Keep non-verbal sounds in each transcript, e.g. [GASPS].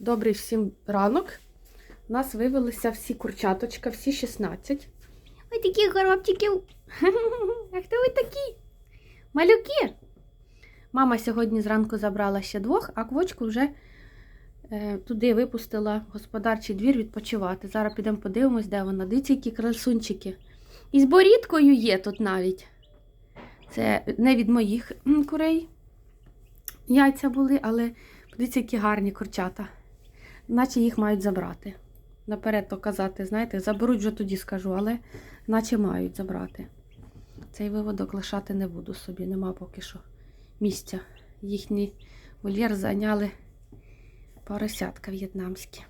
Добрий всім ранок. У нас вивелися всі курчаточка, всі 16. Ой, такі горобчики. [LAUGHS] А хто ви такі? Малюки. Мама сьогодні зранку забрала ще двох, а квочку вже е, туди випустила господарчий двір відпочивати. Зараз підемо подивимось, де вона. Дивіться, які красунчики. І з борідкою є тут навіть. Це не від моїх курей. Яйця були, але подивіться, які гарні курчата. Наче їх мають забрати. Наперед то казати, знаєте, заберуть вже тоді скажу, але наче мають забрати. Цей виводок лишати не буду собі, нема поки що місця. Їхній вольєр зайняли поросятка в'єтнамські.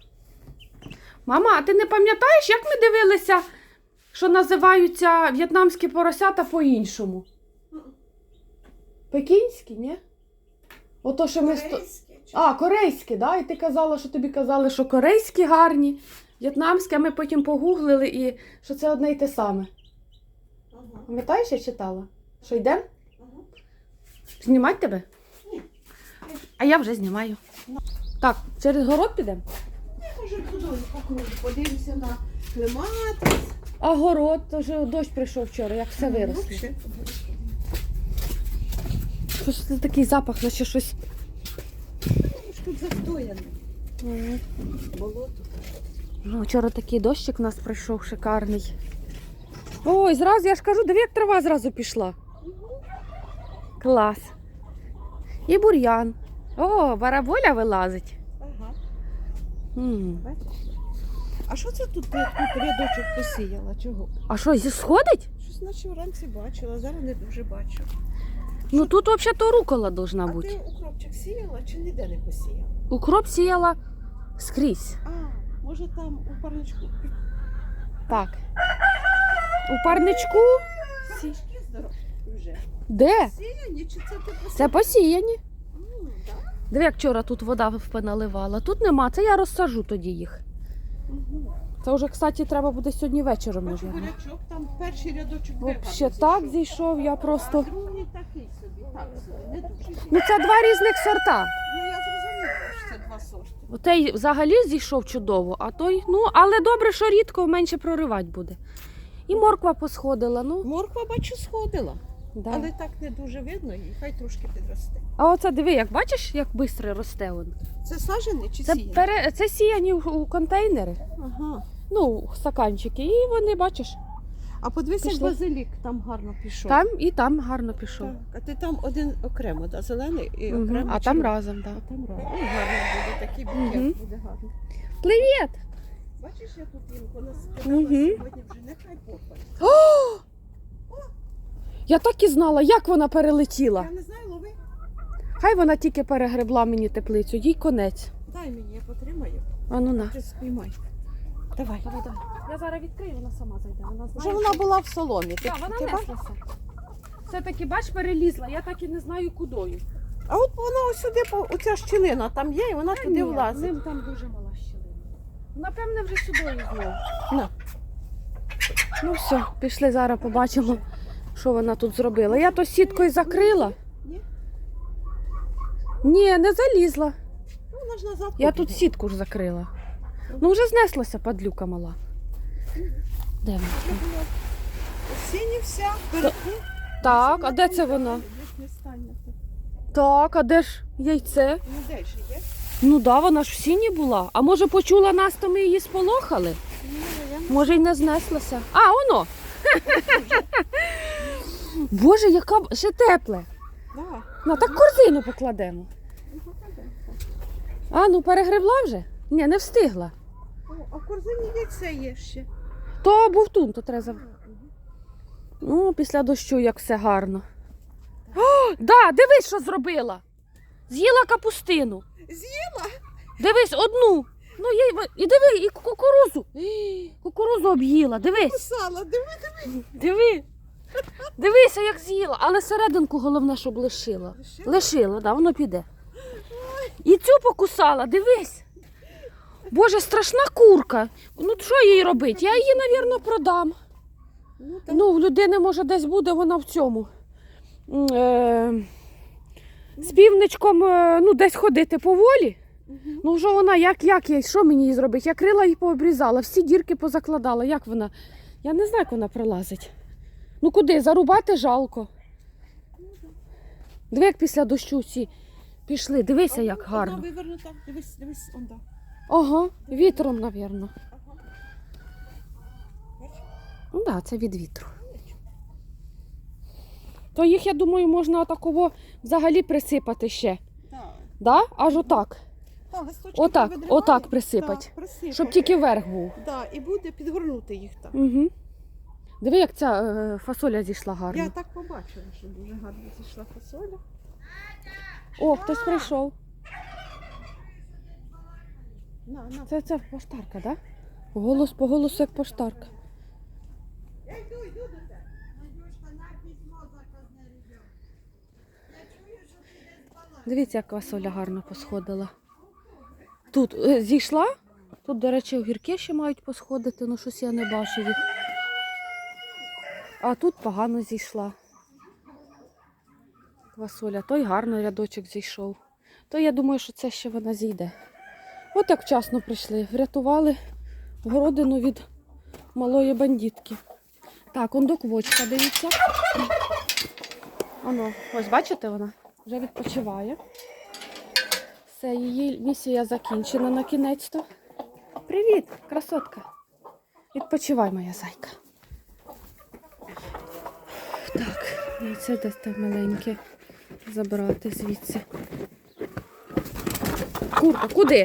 Мама, а ти не пам'ятаєш, як ми дивилися, що називаються в'єтнамські поросята по-іншому? Пекінські, ні? Ото, що ми. сто- А, корейські, да? І ти казала, що тобі казали, що корейські гарні, в'єтнамські, а ми потім погуглили і що це одне й те саме. Пам'ятаєш, я читала? Що йдемо? Знімати тебе? Ні. А я вже знімаю. Так, через город підемо? Може туди по кругу подивимося на клематис. А город, то вже дощ прийшов вчора, як все виросло. Ну. Щось це такий запах, наче щось. Тут застояне. Болото. Ну, вчора такий дощик у нас прийшов шикарний. Ой, зразу, я ж кажу, диви, як трава зразу пішла. Клас. І бур'ян. О, бараболя вилазить. Ага, М. бачиш? А що це тут, ти тут рядочок посіяла? Чого? А що, зі сходить? Щось наче вранці бачила, зараз не дуже бачу. Ну тут взагалі то рукола должна А бути. ти укропчик сіяла чи ніде не посіяла? Укроп сіяла скрізь. А, може там у парничку. Так. У парничку. Парнички здорові вже. Де? Сіяні чи це ти посіяла? Це посіяні. М, так? Диви, як вчора тут вода поналивала. Тут нема, це я розсажу тоді їх. Мгм. Це вже, кстати, треба буде сьогодні вечором. Бачу, бурячок там перший рядочок гарно так зійшов. я просто. А другий такий так не дуже. Ну це два різних сорта. Ну я зрозуміла, що це два сорти. Отей взагалі зійшов чудово, а той, ну, але добре, що рідко менше проривати буде. І морква посходила, ну. Морква, бачу, сходила, Да. але так не дуже видно її, хай трошки підросте. А оце диви, як бачиш, як швидко росте він. Це саджений чи Це, сіяний? пере... це сіяні у, у контейнери, Ага. ну, стаканчики, і вони, бачиш, А подивися, як Пішли. базилік там гарно пішов. там і там гарно пішов. Так. А ти там один окремо, да? зелений і Мгм, окремо. А там червоний. разом, так. А там разом. Ой, гарно буде, такий букет Мгм. буде гарно. Привіт! Бачиш, я тут їм вона Мгм. сьогодні вже нехай попаде. [GASPS] Я так і знала, як вона перелетіла. Я не знаю, лови. Хай вона тільки перегребла мені теплицю, їй конець. Дай мені, я потримаю. А ну на. Ти спіймай. Давай. Давай, давай. Я зараз відкрию, вона сама зайде. Вона знає. Вже вона була в соломі. Ти, Так, вона ти неслася. Все-таки, бач, перелізла, я так і не знаю кудою. А от вона ось сюди, по- оця щілина там є, і вона Та туди ні, влазить. Ним там дуже мала щілина. Напевне, вже сюди знову. На. Ну все, пішли зараз побачимо, що вона тут зробила. Я то сіткою закрила. Ні? Ні, не залізла. Ну, вона ж назад Я тут сітку ж закрила. Ну вже знеслася падлюка мала. Де вона? Сіні вся, вверху. Так, а де це вона? Десь не стань. Так, а де ж яйце? Ну де ж є? Ну да, вона ж в сіні була. А може почула нас, то ми її сполохали? Може й не знеслася. А, воно! Боже, яка б- ще тепле. Да. Ну, так корзину покладемо. Ну, покладемо. А, ну перегребла вже? Ні, не встигла. А в корзині яйце є ще. То був тун, то треба. Ну, після дощу як все гарно. О, да, дивись, що зробила. З'їла капустину. З'їла? Дивись, одну. Ну, є, і диви, і кукурузу. Кукурузу об'їла. Дивись, Кусала, диви, диви. диви. Дивися, як з'їла. Але серединку головне, щоб лишила. Лишила? Лишила, да, воно піде. І цю покусала, дивись. Боже, страшна курка. Ну, що їй робити? Я її, мабуть, продам. Ну, Ну, в людини, може, десь буде вона в цьому. Е, з півничком, е, ну, десь ходити поволі. Ну що вона, як, як я, що мені їй зробити? Я крила її пообрізала, всі дірки позакладала. Як вона? Я не знаю, як вона пролазить. Ну куди? Зарубати жалко. Диви, як після дощу всі пішли. Дивися, як гарно. вивернута. Дивись, дивись, он Ага, вітром, напевно. Ну так, да, це від вітру. То їх, я думаю, можна отаково взагалі присипати ще. Так. Да? Аж отак. Так, листочки Отак, отак присипать. Так, присипать. Щоб тільки верх був. Да, і буде підгорнути їх так. Угу. Диви, як ця е, фасоля зійшла гарно. Я так побачила, що дуже гарно зійшла фасоля. О, хтось прийшов. На, на. Це, це поштарка, так? Да? Голос по голосу як поштарка. Я йду, йду до тебе. Дивіться, як фасоля гарно посходила. Тут е, зійшла. Тут, до речі, огірки ще мають посходити, ну щось я не бачу їх. А тут погано зійшла. Квасоля. Той гарно рядочок зійшов. То я думаю, що це ще вона зійде. От як вчасно прийшли. Врятували городину від малої бандитки. Так, он до квочка, дивіться. Оно, ось бачите вона? Вже відпочиває. Все, її місія закінчена на кінець-то. Привіт, красотка. Відпочивай, моя зайка. Так, і це десь те маленьке забрати звідси. Курка, куди?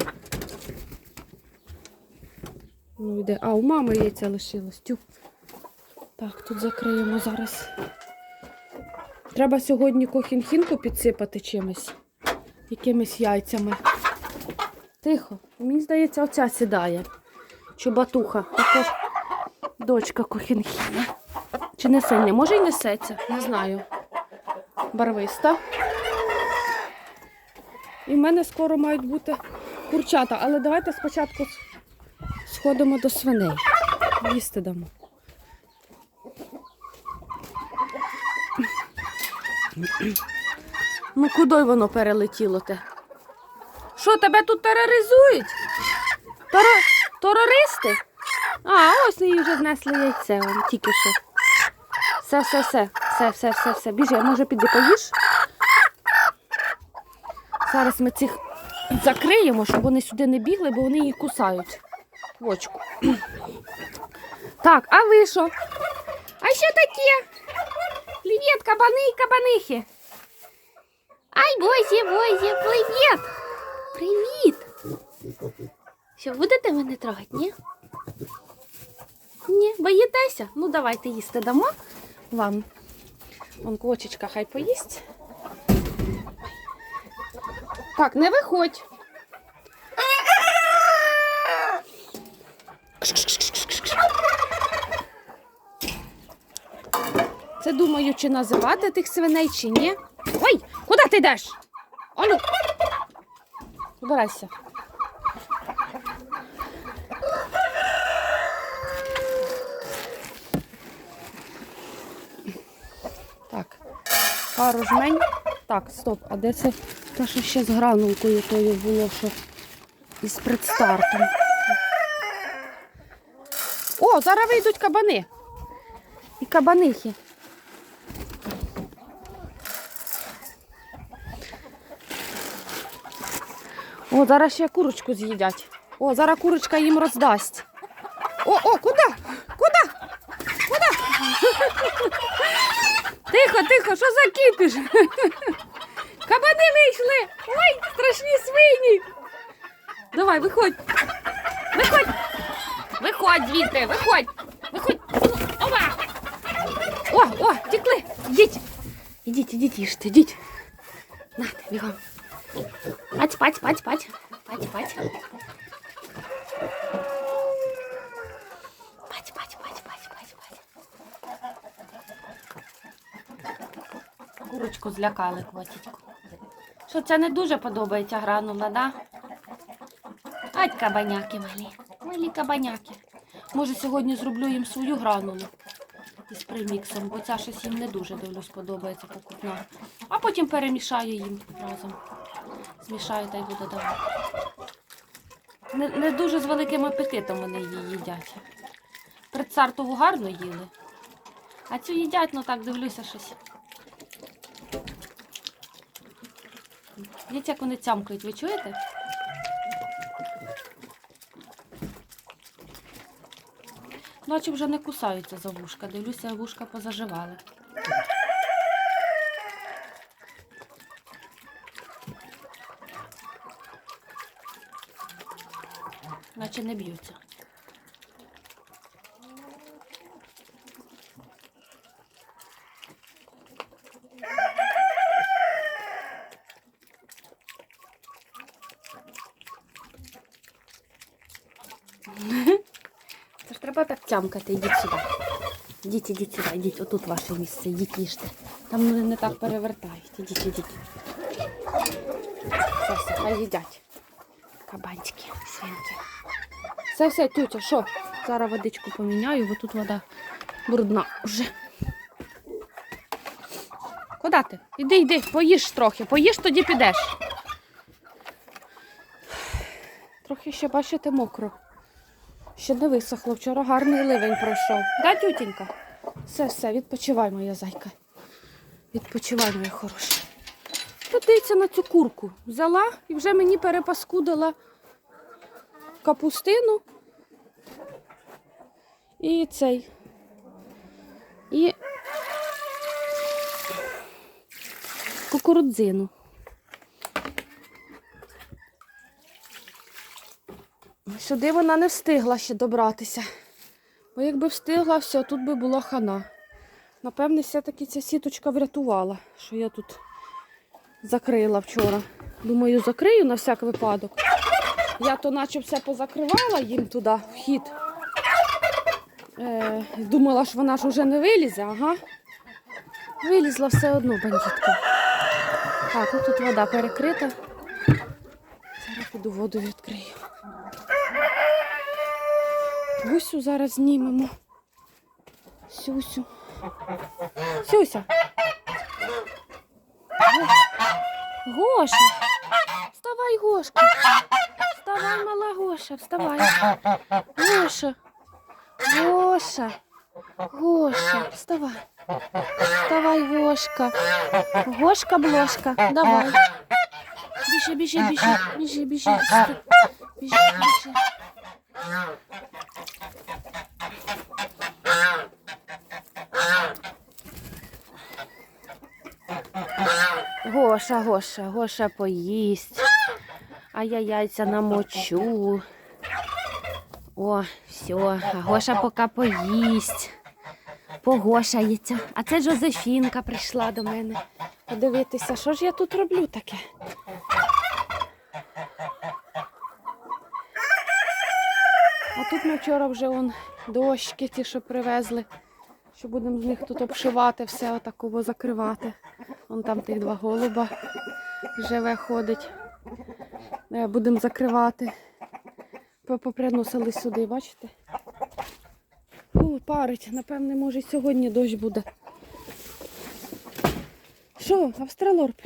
Ну йде. А, у мами яйця лишилось. Тю. Так, тут закриємо зараз. Треба сьогодні кохінхінку підсипати чимось. Якимись яйцями. Тихо. Мені здається, оця сідає. Чубатуха. Також дочка кохінхіна. Чи? Не може й несеться, не знаю. Барвиста. І в мене скоро мають бути курчата, але давайте спочатку сходимо до свиней. Їсти дамо. Ну куди воно перелетіло те? Що, тебе тут тероризують? Терористи? А, ось її вже знесли яйце, вон, тільки що. Все, все, все, все, все, все, все. Біжи, може піди поїж? Зараз ми цих закриємо, щоб вони сюди не бігли, бо вони їх кусають. В очку. Так, а ви що? А що таке? Привіт, кабани і кабанихи. Ай, Бозі, Бозі, привіт! Привіт! Що, будете мене трогати, ні? Ні, боїтеся? Ну, давайте їсти дамо вам. Вон квочечка хай поїсть. Так, не виходь. Це думаю, чи називати тих свиней, чи ні. Ой, куди ти йдеш? Ану. Убирайся. Так, пару жмень. Так, стоп, а де це те, що ще з гранулкою тою було, що із предстартом? О, зараз вийдуть кабани. І кабанихи. О, зараз ще курочку з'їдять. О, зараз курочка їм роздасть. О, о, куди? Куди? Куди? [LAUGHS] Тихо, тихо, що за кіпіш? [LAUGHS] Кабани вийшли! Ой, страшні свині! Давай, виходь. Виходь! Виходь звідти, виходь! Виходь! Ова! О, о, тікли! Ідіть! Ідіть, ідіть, їжте, ідіть. Нате, бігом. Пать, пать, пать, пать. Пать, пать. Пать, пать, пать, пать, пать, пать. Курочку злякали, котічку. Що це не дуже подобається гранула, да? Ать кабаняки малі. Малі кабаняки. Може, сьогодні зроблю їм свою гранулу із приміксом, бо ця щось їм не дуже дивлюсь, подобається покупна. А потім перемішаю їм разом. Змішаю та й буду давати. Не, не дуже з великим апетитом вони її їдять. Предсартову гарно їли. А цю їдять, ну так дивлюся щось. Дивіться, як вони цямкають, ви чуєте? Наче вже не кусаються за вушка. Дивлюся, вушка позаживали. Наче не б'ються. Це ж треба так тямкати, йдіть сюди. Йдіть, ідіть сюди, йдіть, отут ваше місце, йдіть їжте. Там вони не так перевертають. Ідіть, ідіть. Все, все, хай їдять. Кабанчики, свинки. Все, все, тютя, що? Зараз водичку поміняю, бо тут вода брудна вже. Куди ти? Іди, йди, поїж трохи, поїж, тоді підеш. Трохи ще, бачите, мокро. Ще не висохло. Вчора гарний ливень пройшов. Да, тютенька? Все, все, відпочивай, моя зайка. Відпочивай, моя хороша. Подивіться на цю курку. Взяла і вже мені перепаскудила капустину. І цей. І кукурудзину. Сюди вона не встигла ще добратися. Бо якби встигла, все, тут би була хана. Напевне, все-таки ця сіточка врятувала, що я тут закрила вчора. Думаю, закрию на всяк випадок. Я то наче все позакривала їм туди вхід. Е, думала, що вона ж вже не вилізе, ага. Вилізла все одно бандитка. Так, ну тут вода перекрита. Зараз піду воду відкрию. Гусю зараз знімемо. Сюсю. Сюся. Гоша. Вставай, Гошка. Вставай, мала Гоша, вставай. Гоша. Гоша. Гоша, вставай. Вставай, Гошка. Гошка, бложка, давай. Біжи, біжи, біжи, біжи, біжи, біжи. Біжи, біжи. Гоша, Гоша, Гоша поїсть. А я яйця намочу. О, все, а Гоша поки поїсть. Погошається. А це Жозефінка прийшла до мене подивитися, що ж я тут роблю таке. А тут ми вчора вже он дощки ті, що привезли, що будемо з них тут обшивати, все отаково закривати. Вон там тих два голуба живе, ходить. Е, Будемо закривати. По- Поприносили сюди, бачите? Фу, парить. Напевне, може, сьогодні дощ буде. Що, австралорп?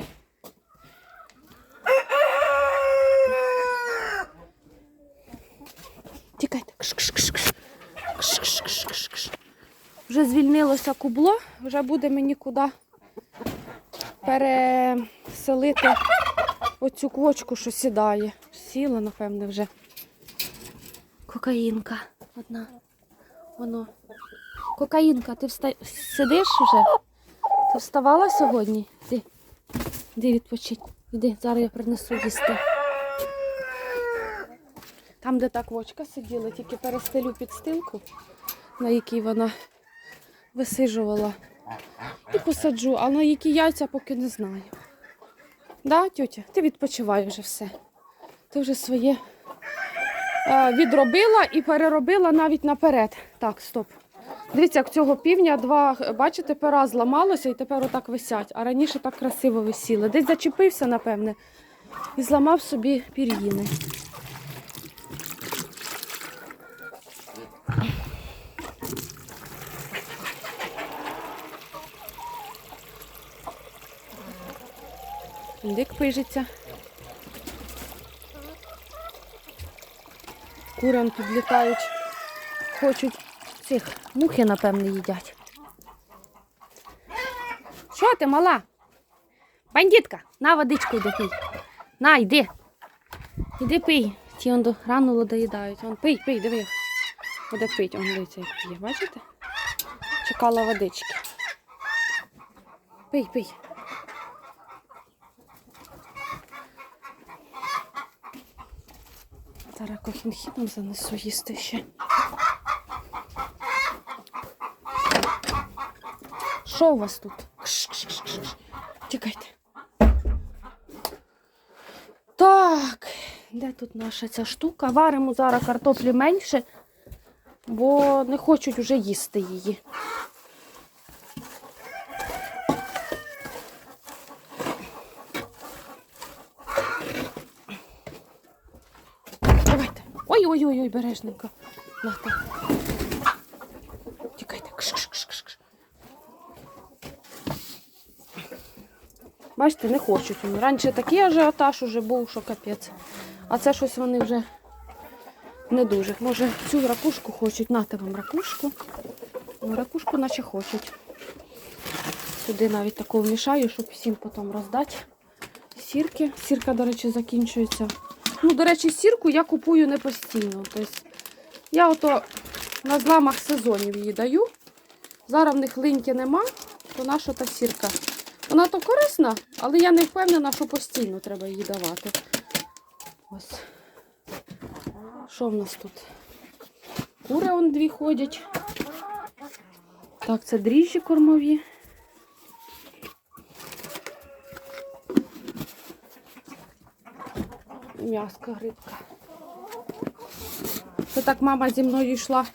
Вже звільнилося кубло, вже буде мені куди переселити оцю квочку, що сідає. Сіла, напевне, вже. Кокаїнка одна. Воно. Кокаїнка, ти вста... сидиш вже? Ти вставала сьогодні? Іди. Іди відпочить. Іди, зараз я принесу їсти. Там, де та квочка сиділа, тільки перестелю підстилку, на якій вона висижувала. І посаджу, а на які яйця поки не знаю. Да, тьотя, ти відпочивай вже все. Ти вже своє е, відробила і переробила навіть наперед. Так, стоп. Дивіться, як цього півня два, бачите, пера зламалося і тепер отак висять. А раніше так красиво висіли. Десь зачепився, напевне, і зламав собі пір'їни. Індик пижиться. Кури он підлітають, хочуть цих мухи, напевне, їдять. Що ти, мала? Бандитка, на водичку йди пий. На, йди. Іди пий. Ті он до гранулу доїдають. Он пий, пий, диви. Буде пить, он дивиться, як п'є. Бачите? Чекала водички. Пий, пий. Зараз кохінхіном занесу їсти ще. Що у вас тут? Тікайте. Так, де тут наша ця штука? Варимо зараз картоплі менше, бо не хочуть вже їсти її. Давайте. Ой-ой-ой, бережненько. Нате. Тікайте. Бачите, не хочуть. Раніше такий ажіотаж уже був, що капець. А це щось вони вже не дуже. Може, цю ракушку хочуть. Нате вам ракушку. Ракушку наче хочуть. Сюди навіть таку вмішаю, щоб всім потім роздати. Сірки. Сірка, до речі, закінчується. Ну, до речі, сірку я купую не постійно. Тобто я ото на зламах сезонів її даю. Зараз в них линьки нема, то наша та сірка. Вона то корисна, але я не впевнена, що постійно треба її давати. Ось. Що в нас тут? Кури он дві ходять. Так, це дріжджі кормові. М'яска грибка. Це так мама зі мною йшла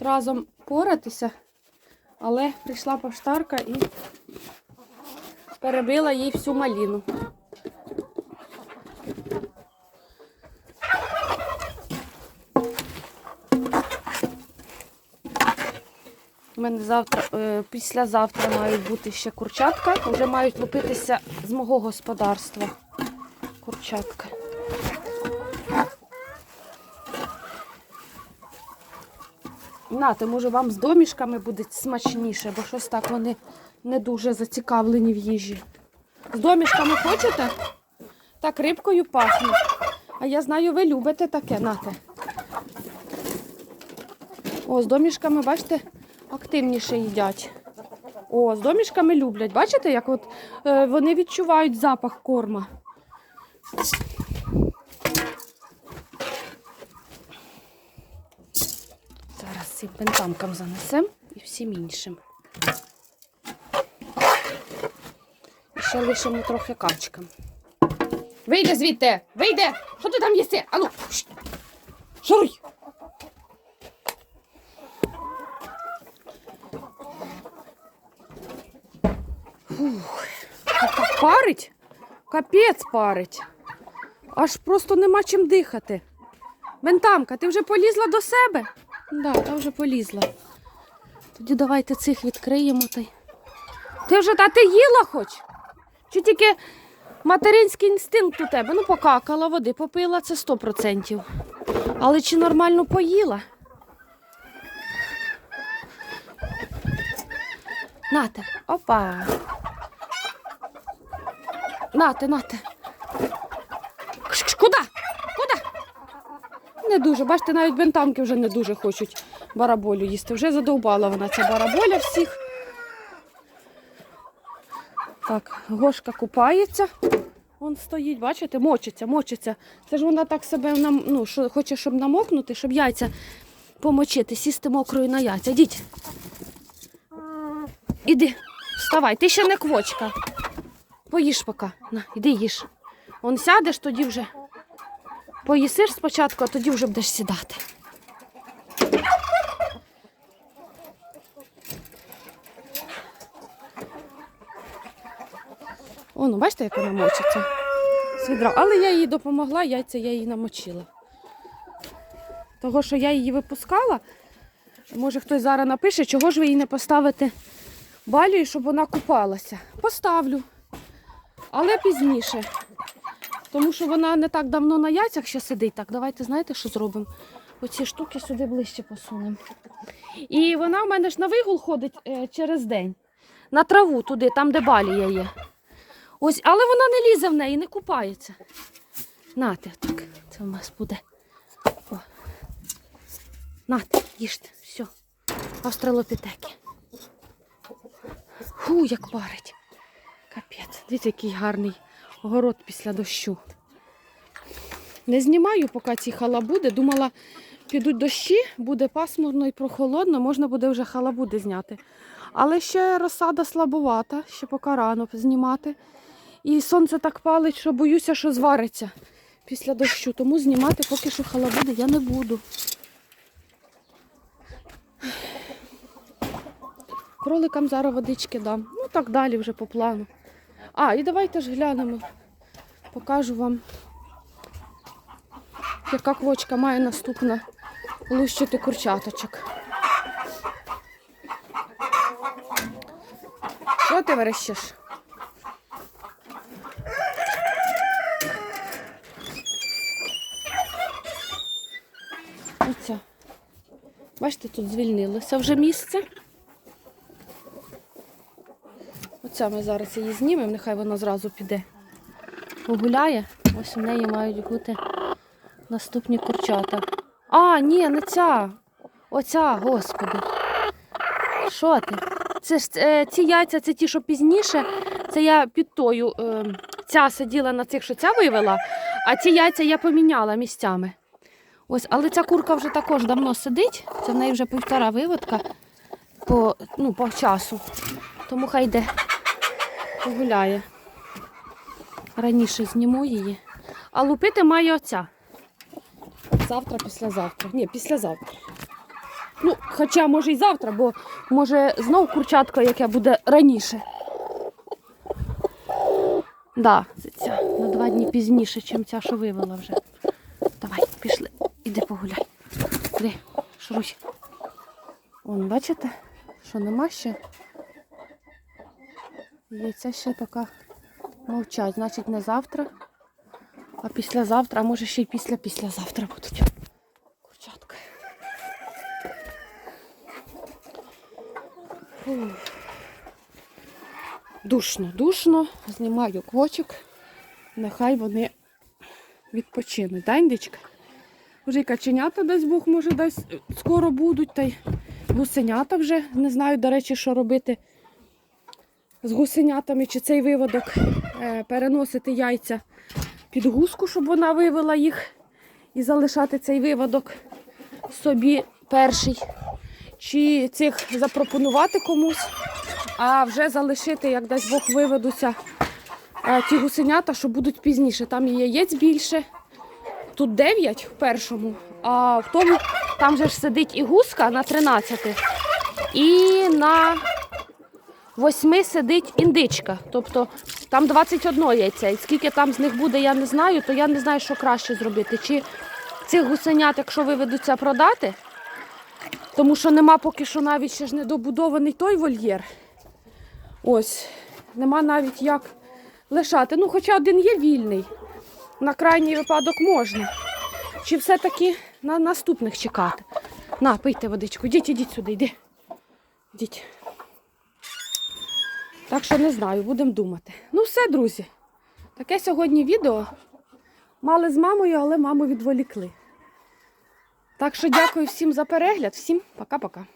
разом поратися, але прийшла поштарка і перебила їй всю маліну. У мене завтра, е, післязавтра мають бути ще курчатка. Вже мають лупитися з мого господарства. Курчатка. Нате, може вам з домішками буде смачніше, бо щось так вони не дуже зацікавлені в їжі. З домішками хочете? Так рибкою пахне. А я знаю, ви любите таке, нате. О, з домішками, бачите, активніше їдять. О, з домішками люблять. Бачите, як от е, вони відчувають запах корма. Зараз цим пентамкам занесемо і всім іншим. І ще лишимо трохи качкам. Вийди звідти! Вийди! Що ти там їси? Ану! Шуруй! Фух, так парить? Капець парить. Аж просто нема чим дихати. Бентамка, ти вже полізла до себе? Да, та вже полізла. Тоді давайте цих відкриємо. Та. Ти вже та ти їла хоч? Чи тільки материнський інстинкт у тебе? Ну, покакала, води попила, це 100%. Але чи нормально поїла? Нате, опа. Нате, нате. Кш-кш, Куди? Куди? Не дуже. Бачите, навіть бентамки вже не дуже хочуть бараболю їсти. Вже задовбала вона ця бараболя всіх. Так, гошка купається. Вон стоїть, бачите, мочиться, мочиться. Це ж вона так себе нам, ну, що, хоче, щоб намокнути, щоб яйця помочити, сісти мокрою на яйця. Йдіть. Іди, вставай, ти ще не квочка. Поїж поки. На, іди їж. Он сядеш, тоді вже поїсиш спочатку, а тоді вже будеш сідати. О, ну бачите, як вона мочиться. З відра. Але я їй допомогла, яйця я їй намочила. Того, що я її випускала, може хтось зараз напише, чого ж ви їй не поставите балію, щоб вона купалася. Поставлю. Але пізніше. Тому що вона не так давно на яйцях ще сидить. Так, давайте знаєте, що зробимо? Оці штуки сюди ближче посунемо. І вона в мене ж на вигул ходить е, через день. На траву туди, там, де балія є. Ось, але вона не лізе в неї, не купається. Нате, так, це в нас буде. О. Нате, їжте, все. Австралопітеки. Фу, як парить. Капець. Дивіться, який гарний город після дощу. Не знімаю, поки ці халабуди. Думала, підуть дощі, буде пасмурно і прохолодно, можна буде вже халабуди зняти. Але ще розсада слабовата, ще поки рано знімати. І сонце так палить, що боюся, що звариться після дощу. Тому знімати поки що халабуди я не буду. Кроликам зараз водички дам. Ну так далі вже по плану. А, і давайте ж глянемо. Покажу вам, яка квочка має наступна лущити курчаточок. Що ти верещиш? Оця. Бачите, тут звільнилося вже місце. Оця ми зараз її знімемо, нехай вона зразу піде. Погуляє. Ось у неї мають бути наступні курчата. А, ні, не ця. Оця, господи. Що ти? Це ж е, ці яйця, це ті, що пізніше. Це я під тою. Е, ця сиділа на цих, що ця вивела, а ці яйця я поміняла місцями. Ось, але ця курка вже також давно сидить. Це в неї вже півтора виводка по, ну, по часу. Тому хай йде погуляє. Раніше зніму її. А лупити має оця. Завтра, післязавтра. Ні, післязавтра. Ну, хоча може і завтра, бо може знов курчатка, яке буде раніше. Да, це ця на два дні пізніше, ніж ця, що вивела вже. Давай, пішли. Іди погуляй. Іди, шуруй. Вон, бачите, що нема ще. Яйця ще поки мовчать. Значить, не завтра, а післязавтра, а може ще й після післязавтра будуть. Курчатка. Душно, душно. Знімаю квочок. Нехай вони відпочинуть. Да? Вже й каченята десь Бог може десь скоро будуть, та й гусенята вже. Не знаю, до речі, що робити з гусенятами, чи цей виводок е, переносити яйця під гуску, щоб вона вивела їх і залишати цей виводок собі перший. Чи цих запропонувати комусь, а вже залишити, як дасть Бог виведуться е, ті гусенята, що будуть пізніше. Там і яєць більше. Тут 9 в першому, а в тому там же ж сидить і гуска на 13 і на 8 сидить індичка. Тобто там 21 яйця. І скільки там з них буде, я не знаю, то я не знаю, що краще зробити. Чи цих гусенят, якщо виведуться продати, тому що нема поки що навіть ще ж недобудований той вольєр. Ось, нема навіть як лишати. Ну, хоча один є вільний. На крайній випадок можна. Чи все-таки на наступних чекати? На, пийте водичку. Йдіть, ідіть сюди, йди. Йдіть. Так що не знаю, будемо думати. Ну все, друзі. Таке сьогодні відео. Мали з мамою, але маму відволікли. Так що дякую всім за перегляд. Всім пока-пока.